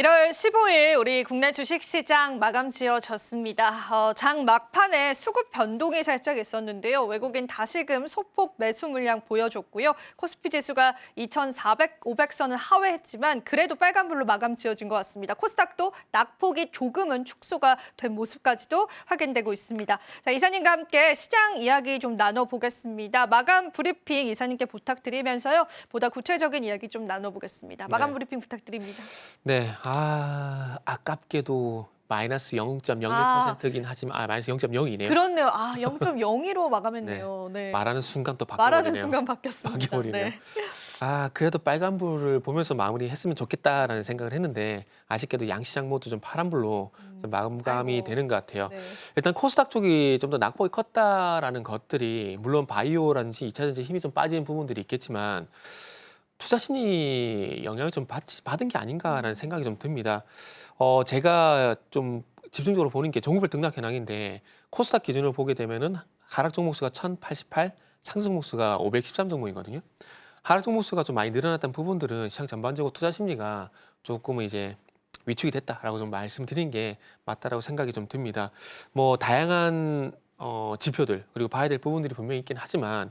1월 15일 우리 국내 주식시장 마감 지어졌습니다. 어, 장 막판에 수급 변동이 살짝 있었는데요. 외국인 다시금 소폭 매수 물량 보여줬고요. 코스피 지수가 2,400, 500선을 하회했지만 그래도 빨간불로 마감 지어진 것 같습니다. 코스닥도 낙폭이 조금은 축소가 된 모습까지도 확인되고 있습니다. 자, 이사님과 함께 시장 이야기 좀 나눠보겠습니다. 마감 브리핑 이사님께 부탁드리면서요. 보다 구체적인 이야기 좀 나눠보겠습니다. 마감 네. 브리핑 부탁드립니다. 네, 아 아깝게도 마이너스 0.01%긴 하지만 아 마이너스 0.0이네요. 그렇네요. 아, 0.02로 마감했네요. 네. 말하는 순간 또 말하는 바뀌어버리네요. 순간 바뀌었습니다. 바뀌어버리네요. 네. 아 그래도 빨간불을 보면서 마무리했으면 좋겠다라는 생각을 했는데 아쉽게도 양시장 모두 좀 파란불로 좀 마감이 아이고. 되는 것 같아요. 네. 일단 코스닥 쪽이 좀 더 낙폭이 컸다라는 것들이 물론 바이오라든지 2차 전지 힘이 좀 빠지는 부분들이 있겠지만 투자 심리 영향을 좀 받, 받은 게 아닌가라는 생각이 좀 듭니다. 어 제가 좀 집중적으로 보는 게 종목별 등락 현황인데 코스닥 기준으로 보게 되면은 하락 종목 수가 1088, 상승 종목 수가 513 종목이거든요. 하락 종목 수가 좀 많이 늘어났던 부분들은 시장 전반적으로 투자 심리가 조금은 이제 위축이 됐다라고 좀 말씀드린 게 맞다라고 생각이 좀 듭니다. 뭐 다양한 어, 지표들 그리고 봐야 될 부분들이 분명히 있긴 하지만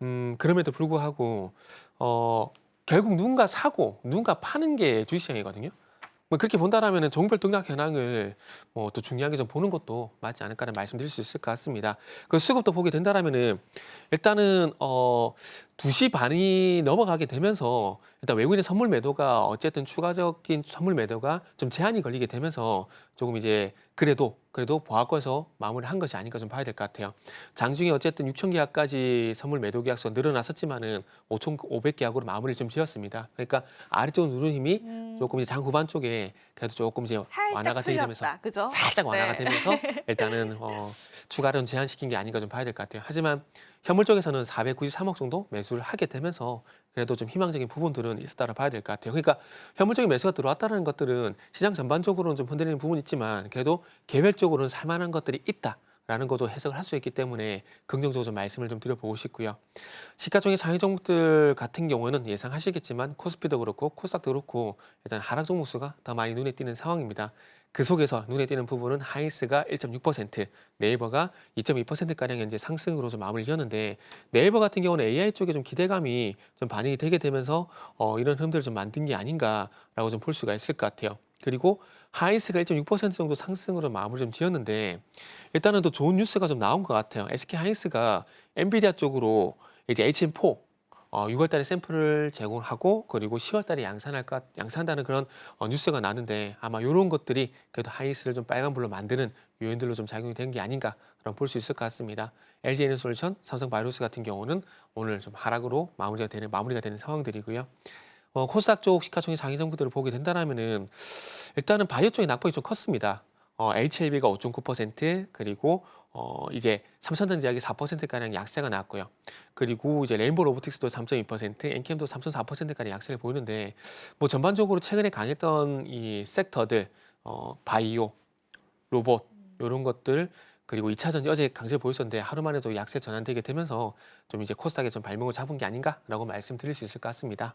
음, 그럼에도 불구하고 어, 결국 누군가 사고 누군가 파는 게 주식시장이거든요. 뭐 그렇게 본다라면은 종별 등락 현황을 뭐 또 중요하게 좀 보는 것도 맞지 않을까라는 말씀드릴 수 있을 것 같습니다. 그 수급도 보게 된다라면은 일단은 어 2시 반이 넘어가게 되면서 일단 외국인의 선물 매도가 어쨌든 추가적인 선물 매도가 좀 제한이 걸리게 되면서 조금 이제 그래도 그래도 보합권에서 마무리한 것이 아닌가 좀 봐야 될 것 같아요. 장중에 어쨌든 6천 계약까지 선물 매도 계약수가 늘어났었지만은 5,500 계약으로 마무리를 좀 지었습니다. 그러니까 아래쪽으로 누른 힘이 음, 조금 이제 장 후반 쪽에 그래도 조금 이제 완화가 되게 되면서. 그죠? 살짝 완화가 네. 되면서 일단은 어, 추가로 제한시킨 게 아닌가 좀 봐야 될 것 같아요. 하지만 현물 쪽에서는 493억 정도 매수를 하게 되면서 그래도 좀 희망적인 부분들은 있었다고 봐야 될 것 같아요. 그러니까 현물적인 매수가 들어왔다는 것들은 시장 전반적으로는 좀 흔들리는 부분이 있지만 그래도 개별적으로는 살만한 것들이 있다. 라는 것도 해석을 할 수 있기 때문에 긍정적으로 좀 말씀을 좀 드려보고 싶고요. 시가총액 상위 종목들 같은 경우는 예상하시겠지만 코스피도 그렇고 코스닥도 그렇고 일단 하락 종목 수가 더 많이 눈에 띄는 상황입니다. 그 속에서 눈에 띄는 부분은 하이스가 1.6%, 네이버가 2.2%가량 현재 상승으로 좀 마무리를 지었는데 네이버 같은 경우는 AI 쪽에 좀 기대감이 좀 반영이 되게 되면서 어, 이런 흐름들을 좀 만든 게 아닌가라고 좀 볼 수가 있을 것 같아요. 그리고 하이스가 1.6% 정도 상승으로 마무리 좀 지었는데 일단은 또 좋은 뉴스가 좀 나온 것 같아요. SK 하이스가 엔비디아 쪽으로 이제 HM4 어, 6월달에 샘플을 제공하고 그리고 10월달에 양산할 것 양산한다는 그런 어, 뉴스가 나는데 아마 이런 것들이 그래도 하이스를 좀 빨간불로 만드는 요인들로 좀 작용이 된 게 아닌가라고 볼수 있을 것 같습니다. LG 에너솔루션, 삼성 바이오로스 같은 경우는 오늘 좀 하락으로 마무리가 되는 마무리가 되는 상황들이고요. 어, 코스닥 쪽 시가총액 상위 정보들을 보게 된다라면은 일단은 바이오 쪽의 낙폭이 좀 컸습니다. 어, HLB가 5.9% 그리고 어, 이제 삼천전지약이 4%가량 약세가 나왔고요. 그리고 이제 레인보우 로보틱스도 3.2%, 엔캠도 3.4%가량 약세를 보이는데 뭐 전반적으로 최근에 강했던 이 섹터들 어, 바이오, 로봇 이런 것들 그리고 2차 전지 어제 강세를 보였었는데 하루 만 에도 약세 전환되게 되면서 좀 이제 코스닥에 좀 발목을 잡은 게 아닌가라고 말씀드릴 수 있을 것 같습니다.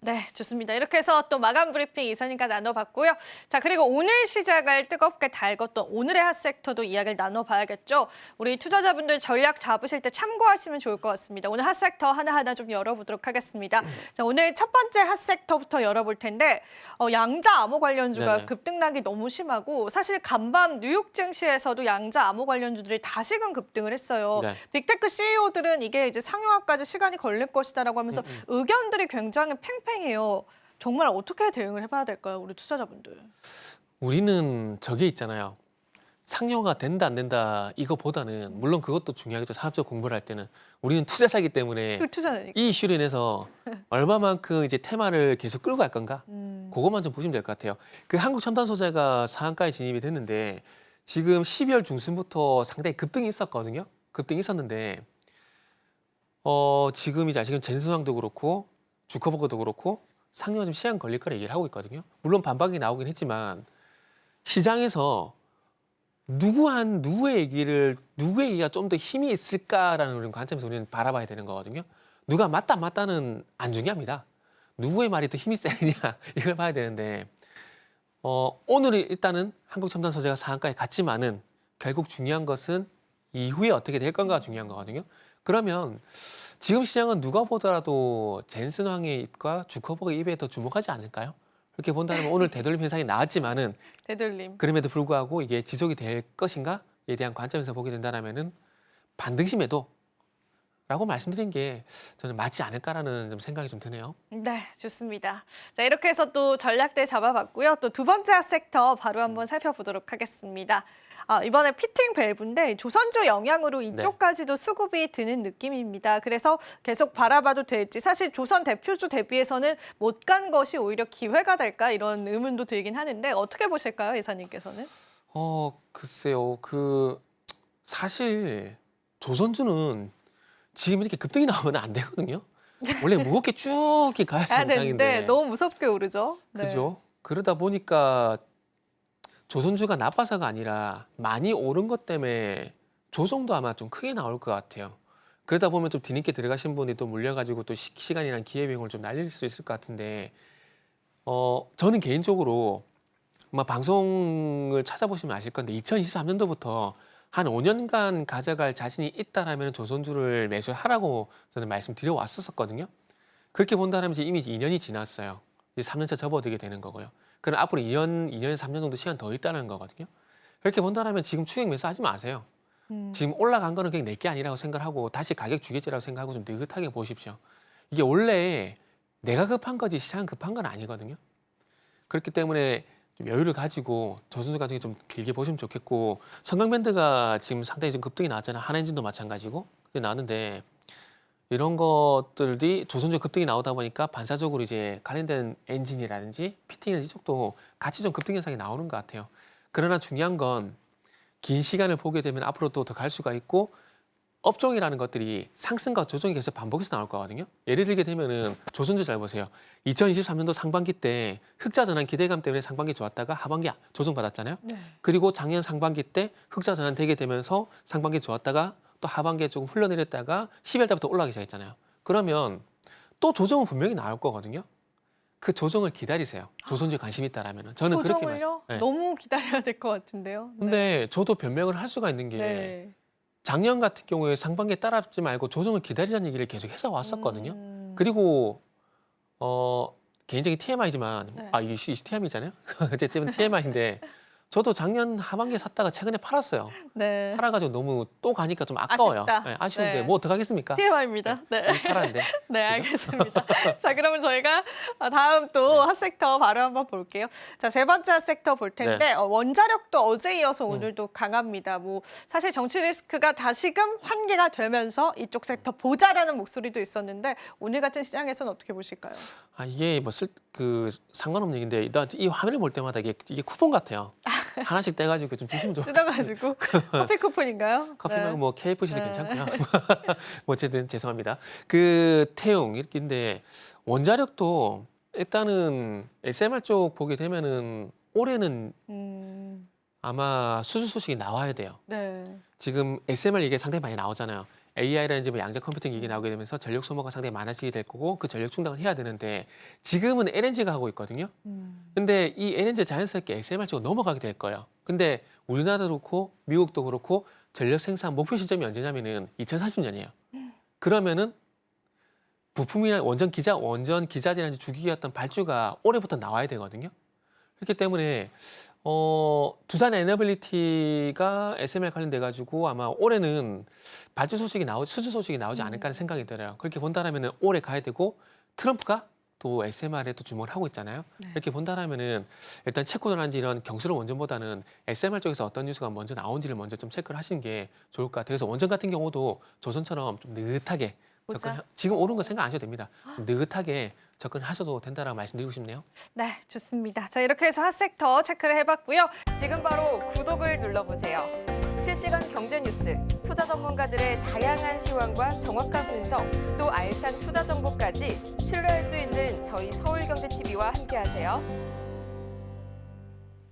네, 좋습니다. 이렇게 해서 또 마감 브리핑 이사님과 나눠봤고요. 자, 그리고 오늘 시작을 뜨겁게 달궜던 오늘의 핫섹터도 이야기를 나눠봐야겠죠. 우리 투자자분들 전략 잡으실 때 참고하시면 좋을 것 같습니다. 오늘 핫섹터 하나하나 좀 열어보도록 하겠습니다. 자, 오늘 첫 번째 핫섹터부터 열어볼 텐데 어, 양자 암호 관련주가 네네. 급등락이 너무 심하고 사실 간밤 뉴욕 증시에서도 양자 암호 관련주들이 다시금 급등을 했어요. 네. 빅테크 CEO들은 이게 이제 상용화까지 시간이 걸릴 것이다라고 하면서 음, 의견들이 굉장히 팽팽 해요. 정말 어떻게 대응을 해봐야 될까요, 우리 투자자분들? 우리는 저게 있잖아요. 상용화 된다 안 된다 이거보다는 물론 그것도 중요하겠죠. 산업적 공부를 할 때는 우리는 투자사기 때문에 그 투자자니까. 이 이슈로 인해서 얼마만큼 이제 테마를 계속 끌고 갈 건가 음. 그것만 좀 보시면 될 것 같아요. 그 한국 첨단 소재가 상한가에 진입이 됐는데 지금 12월 중순부터 상당히 급등이 있었거든요. 급등이 있었는데 어 지금 이제 지금 젠슨왕도 그렇고 주커버거도 그렇고 상용화 좀 시간 걸릴 거라 얘기를 하고 있거든요. 물론 반박이 나오긴 했지만 시장에서 누구 한 누구의 얘기를 누구의 얘기가 좀 더 힘이 있을까라는 관점에서 우리는 바라봐야 되는 거거든요. 누가 맞다 맞다는 안 중요합니다. 누구의 말이 더 힘이 세느냐 이걸 봐야 되는데 어, 오늘이 일단은 한국 첨단 소재가 상한가에 갔지만은 결국 중요한 것은 이후에 어떻게 될 건가가 중요한 거거든요. 그러면 지금 시장은 누가 보더라도 젠슨 황의 입과 주커버의 입에 더 주목하지 않을까요? 그렇게 본다면 오늘 되돌림 현상이 나왔지만은 되돌림. 그럼에도 불구하고 이게 지속이 될 것인가에 대한 관점에서 보게 된다면은 반등심에도 라고 말씀드린 게 저는 맞지 않을까라는 좀 생각이 좀 드네요. 네, 좋습니다. 자, 이렇게 해서 또 전략대 잡아봤고요. 또 두 번째 섹터 바로 한번 살펴보도록 하겠습니다. 아, 이번에 피팅 밸브인데 조선주 영향으로 이쪽까지도 수급이 드는 느낌입니다. 그래서 계속 바라봐도 될지 사실 조선 대표주 대비해서는 못 간 것이 오히려 기회가 될까 이런 의문도 들긴 하는데 어떻게 보실까요, 이사님께서는? 어, 글쎄요. 그 사실 조선주는 지금 이렇게 급등이 나오면 안 되거든요. 원래 무겁게 쭉 가야 가야 되는데 정상인데. 너무 무섭게 오르죠. 네. 그죠? 그러다 보니까 조선주가 나빠서가 아니라 많이 오른 것 때문에 조정도 아마 좀 크게 나올 것 같아요. 그러다 보면 좀 뒤늦게 들어가신 분이 또 물려가지고 또 시, 시간이랑 기회비용을 좀 날릴 수 있을 것 같은데, 어, 저는 개인적으로 아마 방송을 찾아보시면 아실 건데 2023년도부터 한 5년간 가져갈 자신이 있다라면 조선주를 매수하라고 저는 말씀드려 왔었었거든요. 그렇게 본다면 이미 2년이 지났어요. 이제 3년차 접어들게 되는 거고요. 그럼 앞으로 2년, 2년에서 3년 정도 시간 더 있다는 거거든요. 그렇게 본다면 지금 추격 매수 하지 마세요. 음. 지금 올라간 거는 그냥 내게 아니라고 생각하고 다시 가격 주겠지라고 생각하고 좀 느긋하게 보십시오. 이게 원래 내가 급한 거지 시장은 급한 건 아니거든요. 그렇기 때문에 좀 여유를 가지고 저선수 같은 게좀 길게 보시면 좋겠고 성강밴드가 지금 상당히 좀 급등이 나왔잖아요. 한엔진도 마찬가지고 근데 나왔는데 이런 것들이 조선주 급등이 나오다 보니까 반사적으로 이제 관련된 엔진이라든지 피팅이라든지 쪽도 같이 좀 급등 현상이 나오는 것 같아요. 그러나 중요한 건 긴 시간을 보게 되면 앞으로 또 더 갈 수가 있고 업종이라는 것들이 상승과 조정이 계속 반복해서 나올 거거든요. 예를 들게 되면은 조선주 잘 보세요. 2023년도 상반기 때 흑자 전환 기대감 때문에 상반기 좋았다가 하반기 조정 받았잖아요. 네. 그리고 작년 상반기 때 흑자 전환 되게 되면서 상반기 좋았다가 또 하반기에 조금 흘러내렸다가 10월 달부터 올라가기 시작했잖아요. 그러면 또 조정은 분명히 나올 거거든요. 그 조정을 기다리세요. 조선주에 관심 있다라면 저는 그렇게 말씀. 조정을요? 네. 너무 기다려야 될 것 같은데요. 네. 근데 저도 변명을 할 수가 있는 게 네. 작년 같은 경우에 상반기에 따라잡지 말고 조정을 기다리자는 얘기를 계속 해서 왔었거든요. 음. 그리고 어 개인적인 TMI지만 네. 아 이게 TMI잖아요. 어쨌든 TMI인데 저도 작년 하반기에 샀다가 최근에 팔았어요. 네. 팔아가지고 너무 또 가니까 좀 아까워요. 아쉽다. 네, 아쉬운데 네. 뭐 어떡하겠습니까? TMI입니다. 네. 이미 팔았는데. 네, 알겠습니다. 자, 그러면 저희가 다음 또 네. 핫섹터 바로 한번 볼게요. 자, 세 번째 핫섹터 볼 텐데 네. 어, 원자력도 어제 이어서 음. 오늘도 강합니다. 뭐 사실 정치 리스크가 다시금 환기가 되면서 이쪽 섹터 보자라는 목소리도 있었는데 오늘 같은 시장에서는 어떻게 보실까요? 아 이게 뭐 쓸 그 상관없는 얘기인데 나 이 화면을 볼 때마다 이게 이게 쿠폰 같아요. 하나씩 떼가지고 좀 주시면 좋. 뜯어가지고 커피 쿠폰인가요? 커피 네. 뭐 KFC도 네. 괜찮고요. 뭐 어쨌든 죄송합니다. 그 태용 이렇게인데 원자력도 일단은 SMR 쪽 보게 되면은 올해는 음, 아마 수주 소식이 나와야 돼요. 네. 지금 SMR 얘기 상당히 많이 나오잖아요. AI라든지 뭐 양자 컴퓨팅 얘기 나오게 되면서 전력 소모가 상당히 많아지게 될 거고 그 전력 충당을 해야 되는데 지금은 LNG가 하고 있거든요. 음. 근데 이 LNG 자연스럽게 SMR 쪽으로 넘어가게 될 거예요. 근데 우리나라도 그렇고 미국도 그렇고 전력 생산 목표 시점이 언제냐면은 2030년이에요. 그러면은 부품이나 원전 기자 원전 기자재라든지 주기였던 발주가 올해부터 나와야 되거든요. 그렇기 때문에 어 두산 에너빌리티가 SMR 관련돼 가지고 아마 올해는 발주 소식이 나오 수주 소식이 나오지 않을까 하는 생각이 들어요. 그렇게 본다라면은 올해 가야 되고 트럼프가 또 SMR에 또 주목을 하고 있잖아요. 네. 이렇게 본다라면은 일단 체코라든지 이런 경수로 원전보다는 SMR 쪽에서 어떤 뉴스가 먼저 나온지를 먼저 좀 체크를 하시는 게 좋을 것 같아요. 그래서 원전 같은 경우도 조선처럼 좀 느긋하게 보자. 접근 지금 오른 거 생각 안 하셔도 됩니다. 느긋하게 접근하셔도 된다라고 말씀드리고 싶네요. 네, 좋습니다. 자, 이렇게 해서 핫섹터 체크를 해봤고요. 지금 바로 구독을 눌러보세요. 실시간 경제 뉴스, 투자 전문가들의 다양한 시황과 정확한 분석, 또 알찬 투자 정보까지 신뢰할 수 있는 저희 서울경제TV와 함께하세요.